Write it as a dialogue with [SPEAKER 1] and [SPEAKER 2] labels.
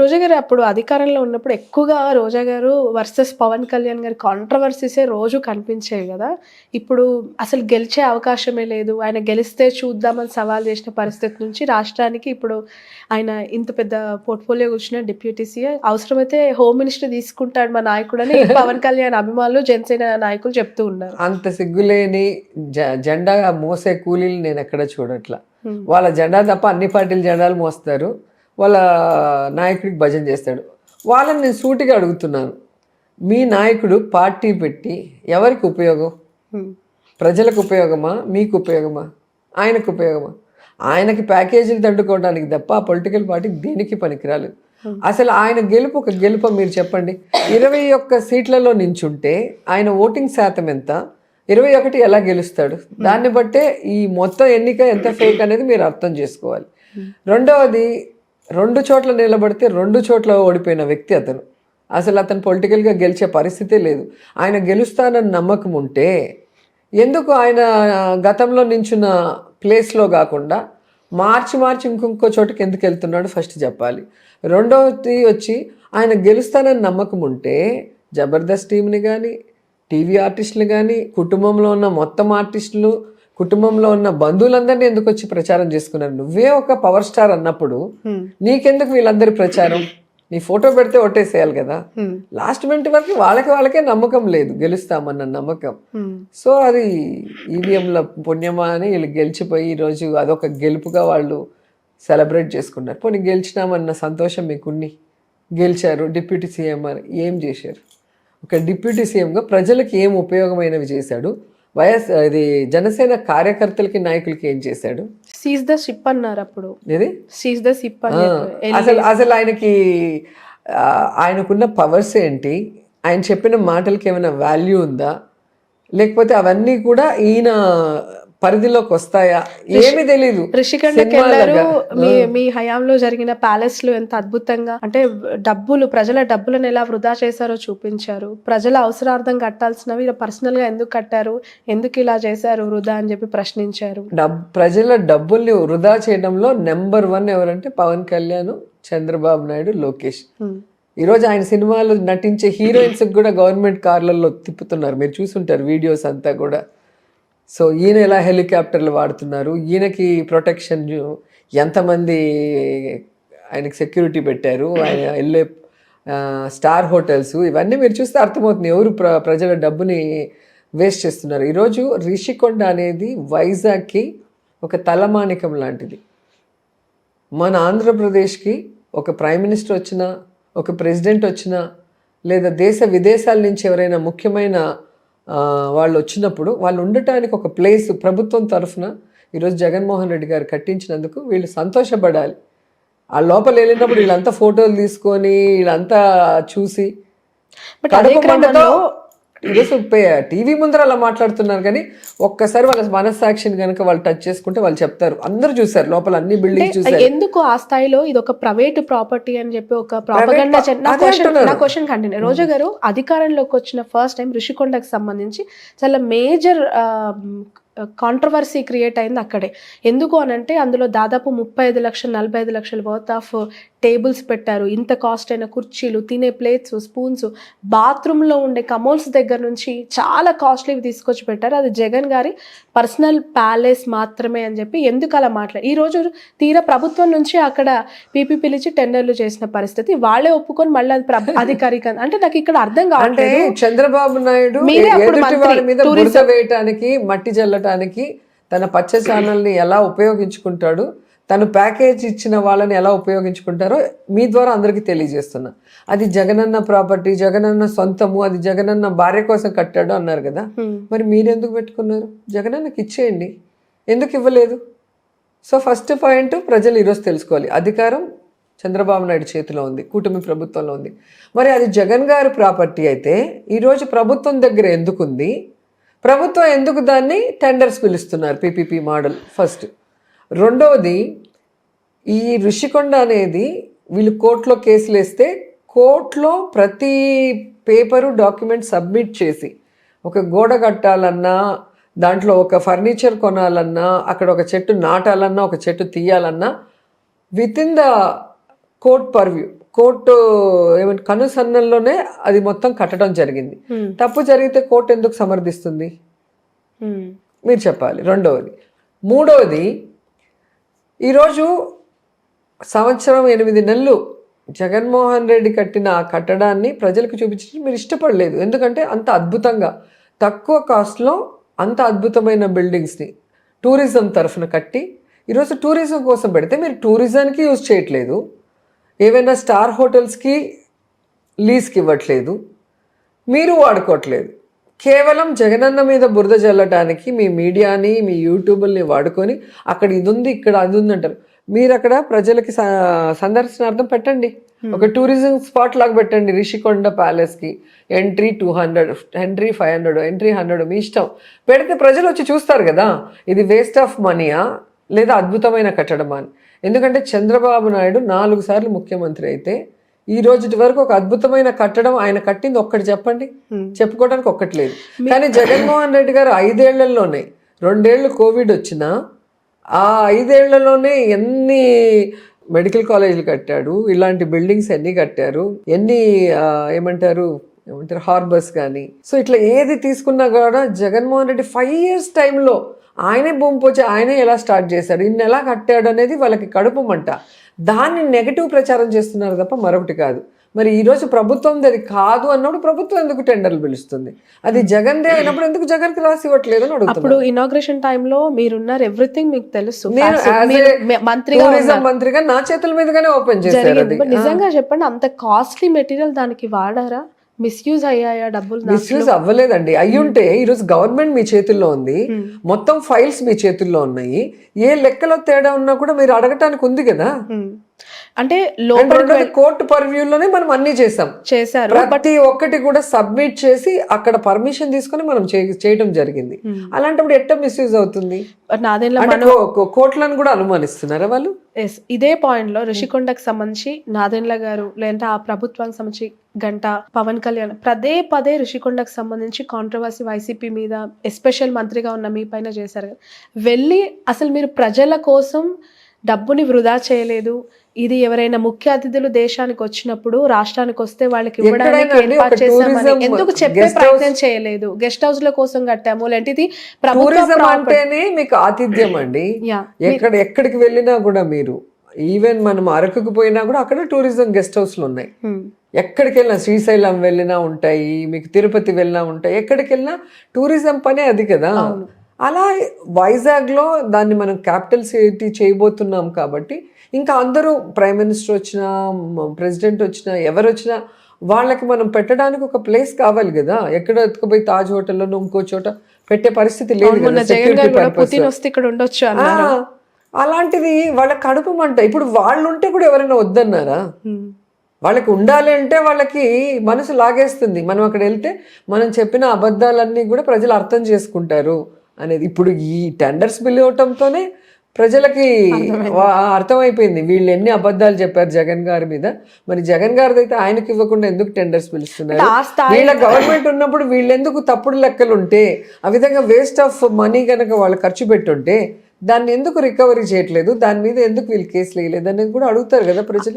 [SPEAKER 1] రోజా గారు అప్పుడు అధికారంలో ఉన్నప్పుడు ఎక్కువగా రోజా గారు వర్సెస్ పవన్ కళ్యాణ్ గారి కాంట్రవర్సీసే రోజు కనిపించేవి కదా. ఇప్పుడు అసలు గెలిచే అవకాశమే లేదు. ఆయన గెలిస్తే చూద్దామని సవాల్ చేసిన పరిస్థితి నుంచి రాష్ట్రానికి ఇప్పుడు ఆయన ఇంత పెద్ద పోర్ట్ఫోలియో కూర్చున్న డిప్యూటీ సీఎం అవసరమైతే హోమ్ మినిస్టర్ తీసుకుంటాడు మా నాయకుడని పవన్ కళ్యాణ్ అభిమానులు జనసేన నాయకులు చెప్తూ ఉన్నారు.
[SPEAKER 2] అంత సిగ్గులేని జెండా మోసే కూలీలు నేను ఎక్కడ చూడట్లా. వాళ్ళ జెండా తప్ప అన్ని పార్టీల జెండాలు మోస్తారు. వాళ్ళ నాయకుడికి భజన చేస్తాడు. వాళ్ళని నేను సూటిగా అడుగుతున్నాను. మీ నాయకుడు పార్టీ పెట్టి ఎవరికి ఉపయోగం. ప్రజలకు ఉపయోగమా? మీకు ఉపయోగమా? ఆయనకు ఉపయోగమా? ఆయనకి ప్యాకేజీలు తట్టుకోవడానికి తప్ప ఆ పొలిటికల్ పార్టీకి దేనికి పనికిరాలేదు. అసలు ఆయన గెలుపు ఒక గెలుపు మీరు చెప్పండి. ఇరవై ఒక్క సీట్లలో నించుంటే ఆయన ఓటింగ్ శాతం ఎంత? ఇరవై ఒకటి ఎలా గెలుస్తాడు? దాన్ని బట్టే ఈ మొత్తం ఎన్నిక ఎంత ఫేక్ అనేది మీరు అర్థం చేసుకోవాలి. రెండవది రెండు చోట్ల నిలబడితే రెండు చోట్ల ఓడిపోయిన వ్యక్తి అతను. అసలు అతను పొలిటికల్గా గెలిచే పరిస్థితే లేదు. ఆయన గెలుస్తానని నమ్మకం ఉంటే ఎందుకు ఆయన గతంలో నించున్న ప్లేస్లో కాకుండా మార్చి మార్చి ఇంకొక చోటుకి ఎందుకు వెళ్తున్నాడు ఫస్ట్ చెప్పాలి. రెండవది వచ్చి ఆయన గెలుస్తానని నమ్మకం ఉంటే జబర్దస్త్ టీంని కానీ టీవీ ఆర్టిస్టులు కానీ కుటుంబంలో ఉన్న మొత్తం ఆర్టిస్టులు కుటుంబంలో ఉన్న బంధువులందరినీ ఎందుకు వచ్చి ప్రచారం చేసుకున్నారు? నువ్వే ఒక పవర్ స్టార్ అన్నప్పుడు. నీకెందుకు వీళ్ళందరి ప్రచారం? నీ ఫోటో పెడితే ఒట్టేసేయాలి కదా. లాస్ట్ మినిట్ వరకు వాళ్ళకి వాళ్ళకే నమ్మకం లేదు. గెలుస్తామన్న నమ్మకం. సో అది ఈవీఎంల పుణ్యమా అని వీళ్ళు గెలిచిపోయి ఈరోజు అదొక గెలుపుగా వాళ్ళు సెలబ్రేట్ చేసుకున్నారు. పోనీ గెలిచినామన్న సంతోషం మీకున్ని? గెలిచారు డిప్యూటీ సీఎం అని ఏం చేశారు? ఒక డిప్యూటీ సీఎంగా ప్రజలకు ఏం ఉపయోగమైనవి చేశాడు? వైఎస్ ఇది జనసేన కార్యకర్తలకి నాయకులకి ఏం చేశాడు?
[SPEAKER 1] సీజ్ ద షిప్ అన్నారు అప్పుడు.
[SPEAKER 2] ఇది
[SPEAKER 1] సీజ్ ద షిప్.
[SPEAKER 2] అసలు అసలు ఆయనకి ఆయనకున్న పవర్స్ ఏంటి? ఆయన చెప్పిన మాటలకి ఏమైనా వాల్యూ ఉందా? లేకపోతే అవన్నీ కూడా ఈయన పరిధిలోకి వస్తాయా? ఏమీ తెలీదు.
[SPEAKER 1] వెళ్ళారు మీ మీ హయాంలో జరిగిన ప్యాలెస్లో ఎంత అద్భుతంగా అంటే డబ్బులు ప్రజల డబ్బులను ఎలా వృధా చేశారో చూపించారు. ప్రజల అవసరార్థం కట్టాల్సినవి పర్సనల్గా ఎందుకు కట్టారు? ఎందుకు ఇలా చేశారు వృధా అని చెప్పి ప్రశ్నించారు.
[SPEAKER 2] ప్రజల డబ్బుల్ని వృధా చేయడంలో నెంబర్ వన్ ఎవరంటే పవన్ కళ్యాణ్ చంద్రబాబు నాయుడు లోకేష్.
[SPEAKER 1] హ్మ్.
[SPEAKER 2] ఈరోజు ఆయన సినిమాలు నటించే హీరోయిన్స్ కూడా గవర్నమెంట్ కార్లలో తిప్పుతున్నారు. మీరు చూసుంటారు వీడియోస్ అంతా కూడా. సో ఈయన ఎలా హెలికాప్టర్లు వాడుతున్నారు? ఈయనకి ప్రొటెక్షన్ ఎంతమంది ఆయనకి సెక్యూరిటీ పెట్టారు? ఆయన వెళ్ళే స్టార్ హోటల్స్ ఇవన్నీ మీరు చూస్తే అర్థమవుతుంది ఎవరు ప్ర ప్రజల డబ్బుని వేస్ట్ చేస్తున్నారు. ఈరోజు రిషికొండ అనేది వైజాగ్కి ఒక తలమానికం లాంటిది. మన ఆంధ్రప్రదేశ్కి ఒక ప్రైమ్ మినిస్టర్ వచ్చినా ఒక ప్రెసిడెంట్ వచ్చినా లేదా దేశ విదేశాల నుంచి ఎవరైనా ముఖ్యమైన వాళ్ళు వచ్చినప్పుడు వాళ్ళు ఉండటానికి ఒక ప్లేస్ ప్రభుత్వం తరఫున ఈరోజు జగన్మోహన్ రెడ్డి గారు కట్టించినందుకు వీళ్ళు సంతోషపడాలి. ఆ లోపల వెళ్ళినప్పుడు వీళ్ళంతా ఫోటోలు తీసుకొని వీళ్ళంతా చూసి టీవీ ముందర అలా మాట్లాడుతున్నారు కానీ ఒక్కసారి వాళ్ళ మనస్సాక్షిని కనుక వాళ్ళు టచ్ చేసుకుంటే వాళ్ళు చెప్తారు. అందరూ చూసారు లోపల అన్ని బిల్డింగ్స్ చూసారు
[SPEAKER 1] ఎందుకు ఆ స్థాయిలో ఇది ఒక ప్రైవేట్ ప్రాపర్టీ అని చెప్పి ఒక ప్రాపగండా క్వశ్చన్
[SPEAKER 2] అంటున్నారు.
[SPEAKER 1] నా క్వశ్చన్ కంటిన్యూ. రోజా గారు అధికారంలోకి వచ్చిన ఫస్ట్ టైం ఋషికొండకు సంబంధించి చాలా మేజర్ కాంట్రవర్సీ క్రియేట్ అయింది అక్కడే. ఎందుకు అని అంటే అందులో దాదాపు ముప్పై ఐదు లక్షలు నలభై ఐదు లక్షల వర్త్ ఆఫ్ టేబుల్స్ పెట్టారు. ఇంత కాస్ట్ అయిన కుర్చీలు తినే ప్లేట్స్ స్పూన్స్ బాత్రూంలో ఉండే కమోల్స్ దగ్గర నుంచి చాలా కాస్ట్లీవి తీసుకొచ్చి పెట్టారు. అది జగన్ గారి పర్సనల్ ప్యాలెస్ మాత్రమే అని చెప్పి ఎందుకు అలా ఈ రోజు తీరా ప్రభుత్వం నుంచి అక్కడ పీపీ పిలిచి టెండర్లు చేసిన పరిస్థితి వాళ్ళే ఒప్పుకొని మళ్ళీ అది ప్ర- అధికారిక అంటే నాకు ఇక్కడ అర్థం కావట్లేదు.
[SPEAKER 2] చంద్రబాబు నాయుడు మీద వేయటానికి మట్టి చల్లటానికి తన పచ్చ ఛానల్ని ఎలా ఉపయోగించుకుంటాడు తను ప్యాకేజ్ ఇచ్చిన వాళ్ళని ఎలా ఉపయోగించుకుంటారో మీ ద్వారా అందరికీ తెలియజేస్తున్నా. అది జగనన్న ప్రాపర్టీ జగనన్న సొంతము అది జగనన్న భార్య కోసం కట్టాడు అన్నారు కదా. మరి మీరెందుకు పెట్టుకున్నారు? జగనన్నకి ఇచ్చేయండి. ఎందుకు ఇవ్వలేదు? సో ఫస్ట్ పాయింట్ ప్రజలు ఈరోజు తెలుసుకోవాలి. అధికారం చంద్రబాబు నాయుడు చేతిలో ఉంది కూటమి ప్రభుత్వంలో ఉంది. మరి అది జగన్ గారి ప్రాపర్టీ అయితే ఈరోజు ప్రభుత్వం దగ్గర ఎందుకుంది? ప్రభుత్వం ఎందుకు దాన్ని టెండర్స్ పిలుస్తున్నారు పీపీపీ మోడల్ ఫస్ట్. రెండవది ఈ ఋషికొండ అనేది వీళ్ళు కోర్టులో కేసులు వేస్తే కోర్టులో ప్రతి పేపరు డాక్యుమెంట్ సబ్మిట్ చేసి ఒక గోడ కట్టాలన్నా దాంట్లో ఒక ఫర్నిచర్ కొనాలన్నా అక్కడ ఒక చెట్టు నాటాలన్నా ఒక చెట్టు తీయాలన్నా within the court purview court ఏమంటే కనుసన్నల్లోనే అది మొత్తం కట్టడం జరిగింది. తప్పు జరిగితే కోర్టు ఎందుకు సమర్థిస్తుంది. మీరు చెప్పాలి రెండవది మూడవది ఈరోజు సంవత్సరం ఎనిమిది నెలలు జగన్మోహన్ రెడ్డి కట్టిన ఆ కట్టడాన్ని ప్రజలకు చూపించడం మీరు ఇష్టపడలేదు. ఎందుకంటే అంత అద్భుతంగా తక్కువ కాస్ట్లో అంత అద్భుతమైన బిల్డింగ్స్ని టూరిజం తరఫున కట్టి ఈరోజు టూరిజం కోసం పెడితే మీరు టూరిజంకి యూజ్ చేయట్లేదు. ఏవైనా స్టార్ హోటల్స్కి లీజ్కి ఇవ్వట్లేదు. మీరు వాడుకోవట్లేదు. కేవలం జగనన్న మీద బురద చల్లటానికి మీ మీడియాని మీ యూట్యూబ్ని వాడుకొని అక్కడ ఇది ఉంది ఇక్కడ అది ఉంది అంటారు. మీరు అక్కడ ప్రజలకి సందర్శనార్థం పెట్టండి. ఒక టూరిజం స్పాట్ లాగా పెట్టండి Rishikonda ప్యాలెస్కి. Entry two hundred entry five hundred entry hundred మీ ఇష్టం. పెడితే ప్రజలు వచ్చి చూస్తారు కదా ఇది వేస్ట్ ఆఫ్ మనీయా లేదా అద్భుతమైన కట్టడమా అని. ఎందుకంటే చంద్రబాబు నాయుడు నాలుగు సార్లు ముఖ్యమంత్రి అయితే ఈ రోజు వరకు ఒక అద్భుతమైన కట్టడం ఆయన కట్టింది ఒక్కటి చెప్పండి. చెప్పుకోవడానికి ఒక్కటి లేదు. కానీ జగన్మోహన్ రెడ్డి గారు ఐదేళ్ళలోనే రెండేళ్ళు కోవిడ్ వచ్చినా ఆ ఐదేళ్ళలోనే ఎన్ని మెడికల్ కాలేజీలు కట్టాడు ఇలాంటి బిల్డింగ్స్ ఎన్ని కట్టారు ఎన్ని ఏమంటారు ఏమంటారు హార్బర్స్ కానీ సో ఇట్లా ఏది తీసుకున్నా కూడా జగన్మోహన్ రెడ్డి ఫైవ్ ఇయర్స్ టైంలో ఆయనే భూమి పోచి ఆయనే ఎలా స్టార్ట్ చేశాడు ఇన్ని ఎలా కట్టాడు అనేది వాళ్ళకి కడుపు మంట. దాన్ని నెగటివ్ ప్రచారం చేస్తున్నారు తప్ప మరొకటి కాదు. మరి ఈ రోజు ప్రభుత్వం అది కాదు అన్నప్పుడు ప్రభుత్వం ఎందుకు టెండర్లు పిలుస్తుంది? అది జగన్దే అయినప్పుడు ఎందుకు జగన్కి రాసి ఇవ్వట్లేదు అని
[SPEAKER 1] అప్పుడు ఇనాగ్రేషన్ టైంలో మీరున్నారు ఎవ్రీథింగ్ మీకు తెలుసు. మంత్రిగా.
[SPEAKER 2] మంత్రిగా నా చేతుల మీదుగానే ఓపెన్ చేశారు
[SPEAKER 1] నిజంగా చెప్పండి అంత కాస్ట్లీ మెటీరియల్ దానికి వాడారా? మిస్యూజ్ అయ్యాయా డబ్బులు?
[SPEAKER 2] మిస్యూజ్ అవ్వలేదండి. అయ్యుంటే ఈరోజు గవర్నమెంట్ మీ చేతుల్లో ఉంది. మొత్తం ఫైల్స్ మీ చేతుల్లో ఉన్నాయి. ఏ లెక్కలో తేడా ఉన్నా కూడా మీరు అడగటానికి ఉంది కదా.
[SPEAKER 1] Hmm. అంటే
[SPEAKER 2] కోర్టు పర్వ్యూలోనే మనం అన్నీ చేసాం
[SPEAKER 1] చేశారు.
[SPEAKER 2] ప్రతి ఒక్కటి కూడా సబ్మిట్ చేసి అక్కడ పర్మిషన్ తీసుకొని మనం చేయడం జరిగింది. అలాంటప్పుడు ఎట్ట మిస్యూజ్ అవుతుంది? కోర్టులను కూడా అనుమానిస్తున్నారా వాళ్ళు?
[SPEAKER 1] ఎస్ ఇదే పాయింట్లో రిషికొండకు సంబంధించి నాదెండ్ల గారు లేదంటే ఆ ప్రభుత్వానికి సంబంధించి గంట పవన్ కళ్యాణ్ పదే పదే రిషికొండకు సంబంధించి కాంట్రవర్సీ వైసీపీ మీద ఎస్పెషల్ మంత్రిగా ఉన్న మీ పైన చేశారు వెళ్ళి అసలు మీరు ప్రజల కోసం డబ్బుని వృధా చేయలేదు. ఇది ఎవరైనా ముఖ్య అతిథులు దేశానికి వచ్చినప్పుడు రాష్ట్రానికి వస్తే వాళ్ళకి ఇవ్వడానికి ఏర్పాటు చేశామని ఎందుకు చెప్పే ప్రయత్నం చేయలేదు? గెస్ట్ హౌస్ ల కోసం కట్టాము.
[SPEAKER 2] Tourism
[SPEAKER 1] property.
[SPEAKER 2] అంటేనే మీకు ఆతిథ్యం అండి. ఎక్కడ ఎక్కడికి వెళ్ళినా కూడా మీరు ఈవెన్ మనం అరకుకు పోయినా కూడా అక్కడ టూరిజం గెస్ట్ హౌస్లు ఉన్నాయి. ఎక్కడికి వెళ్ళినా శ్రీశైలం వెళ్ళినా ఉంటాయి మీకు తిరుపతి వెళ్ళినా ఉంటాయి. ఎక్కడికి వెళ్ళినా టూరిజం పనే అది కదా. అలా వైజాగ్లో దాన్ని మనం క్యాపిటల్ సిటీ చేయబోతున్నాం కాబట్టి ఇంకా అందరూ ప్రైమ్ మినిస్టర్ వచ్చినా ప్రెసిడెంట్ వచ్చినా ఎవరు వచ్చినా వాళ్ళకి మనం పెట్టడానికి ఒక ప్లేస్ కావాలి కదా. ఎక్కడ ఎత్తుకుపోయి తాజ్ హోటల్లో ఇంకో చోట పెట్టే పరిస్థితి లేదు అలాంటిది వాళ్ళ కడుపు మంట. ఇప్పుడు వాళ్ళు ఉంటే కూడా ఎవరైనా వద్దన్నారా. వాళ్ళకి ఉండాలి అంటే వాళ్ళకి మనసు లాగేస్తుంది. మనం అక్కడ వెళ్తే మనం చెప్పిన అబద్ధాలన్నీ కూడా ప్రజలు అర్థం చేసుకుంటారు. అనేది ఇప్పుడు ఈ టెండర్స్ బిల్ ఇవ్వటంతోనే ప్రజలకి అర్థమైపోయింది. వీళ్ళు ఎన్ని అబద్ధాలు చెప్పారు జగన్ గారి మీద. మరి జగన్ గారిది అయితే ఆయనకి ఇవ్వకుండా ఎందుకు టెండర్స్ పిలుస్తున్నారు? వీళ్ళ గవర్నమెంట్ ఉన్నప్పుడు వీళ్ళెందుకు తప్పుడు లెక్కలు ఉంటే ఆ విధంగా వేస్ట్ ఆఫ్ మనీ కనుక వాళ్ళు ఖర్చు పెట్టుంటే దాన్ని ఎందుకు రికవరీ చేయట్లేదు? దాని మీద ఎందుకు వీళ్ళు కేసులు వేయలేదు అనేది కూడా అడుగుతారు కదా ప్రజలు.